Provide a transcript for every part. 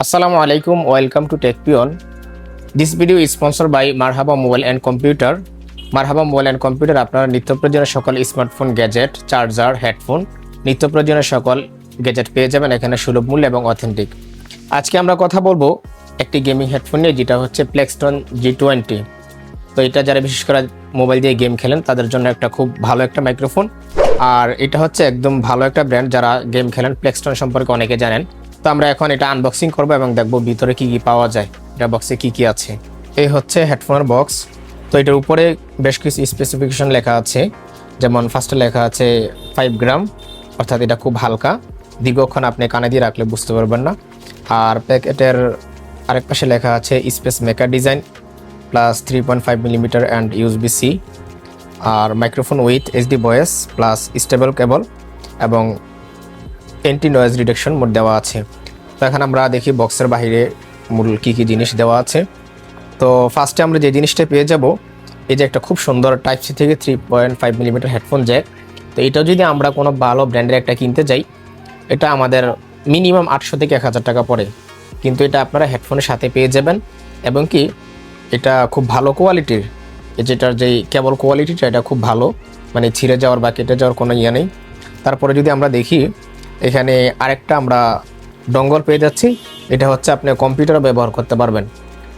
Assalamu alaikum, welcome to TechPion. This video is sponsored by Marhaba Mobile and Computer. Marhaba mobile and computer আপনার নিত্য প্রয়োজনীয় সকল smartphone gadget charger headphone নিত্য প্রয়োজনীয় সকল gadget পেয়ে যাবেন এখানে সুলভ মূল্য এবং অথেন্টিক আজকে আমরা কথা বলব একটি গেমিং হেডফোন নিয়ে যেটা হচ্ছে প্লেক্সটন জি টোয়েন্টি তো এটা যারা বিশেষ করে মোবাইল দিয়ে গেম খেলেন তাদের জন্য একটা খুব ভালো একটা মাইক্রোফোন আর এটা হচ্ছে একদম ভালো একটা ব্র্যান্ড যারা গেম খেলেন প্লেক্সটন সম্পর্কে অনেকে জানেন তো আমরা এখন এটা আনবক্সিং করব এবং দেখব ভিতরে কি কি পাওয়া যায়। এটা বক্সে কি কি আছে। এই হচ্ছে হেডফোনের বক্স তো এটার উপরে বেশ কিছু স্পেসিফিকেশন লেখা আছে। যেমন ফার্স্টে লেখা আছে ফাইভ গ্রাম অর্থাৎ এটা খুব হালকা। দীর্ঘক্ষণ আপনি কানে দিয়ে রাখলে বুঝতে পারবেন না। আর প্যাকেটের আরেক পাশে লেখা আছে space maker design plus three point five millimetre and USB C R microphone with HD voice plus stable cable এবং এন্টি নয়েজ রিডাকশন মোড দেওয়া আছে। তো এখন আমরা দেখি বক্সের বাইরে মূল কী কী জিনিস দেওয়া আছে। তো ফার্স্টে আমরা যে জিনিসটা পেয়ে যাব, এই যে একটা খুব সুন্দর টাইপ সি থেকে three point five millimetre headphone jack তো এটাও যদি আমরা কোনো ভালো ব্র্যান্ডের একটা কিনতে যাই, এটা আমাদের মিনিমাম আটশো থেকে এক হাজার টাকা পড়ে। কিন্তু এটা আপনারা হেডফোনের সাথে পেয়ে যাবেন, এবং কি এটা খুব ভালো কোয়ালিটির যেটার যেই কেবল কোয়ালিটিটা এটা খুব ভালো। মানে ছিঁড়ে যাওয়ার বা কেটে যাওয়ার কোনো ইয়ে নেই। তারপরে যদি আমরা দেখি এখানে আরেকটা আমরা ডঙ্গল পেয়ে যাচ্ছি। এটা হচ্ছে আপনি কম্পিউটারও ব্যবহার করতে পারবেন।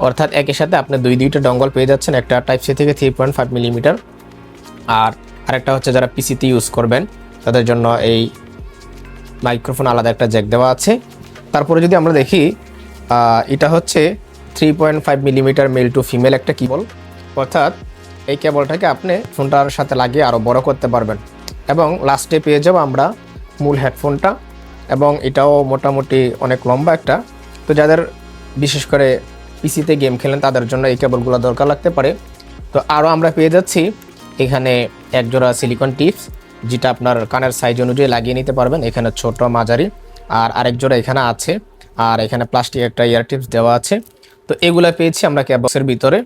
অর্থাৎ একই সাথে আপনি দুই দুইটা ডঙ্গল পেয়ে যাচ্ছেন, একটা টাইপ সি থেকে থ্রি পয়েন্ট ফাইভ মিলিমিটার আর আরেকটা হচ্ছে যারা পিসিতে ইউজ করবেন, তাদের জন্য এই মাইক্রোফোন আলাদা একটা জ্যাক দেওয়া আছে। তারপরে যদি আমরা দেখি এটা হচ্ছে three point five millimetre male to female একটা কেবল অর্থাৎ এই কেবলটাকে আপনি ফোনটার সাথে লাগিয়ে আরও বড় করতে পারবেন। এবং লাস্টে পেয়ে যাব আমরা মূল হেডফোনটা এবং এটাও মোটামুটি অনেক লম্বা একটা। তো যাদের বিশেষ করে পিসিতে গেম খেলেন, তাদের জন্য এই কেবলগুলো দরকার লাগতে পারে। তো আরও আমরা পেয়ে যাচ্ছি এখানে একজোড়া সিলিকন টিপস যেটা আপনার কানের সাইজ অনুযায়ী লাগিয়ে নিতে পারবেন। এখানে ছোট মাঝারি আর আরেক জোড়া এখানে আছে। আর এখানে প্লাস্টিক একটা ইয়ার টিপস দেওয়া আছে। তো এগুলা পেয়েছি আমরা ক্যাব বক্সের ভিতরে।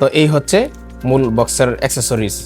তো এই হচ্ছে মূল বক্সের অ্যাক্সেসরিজ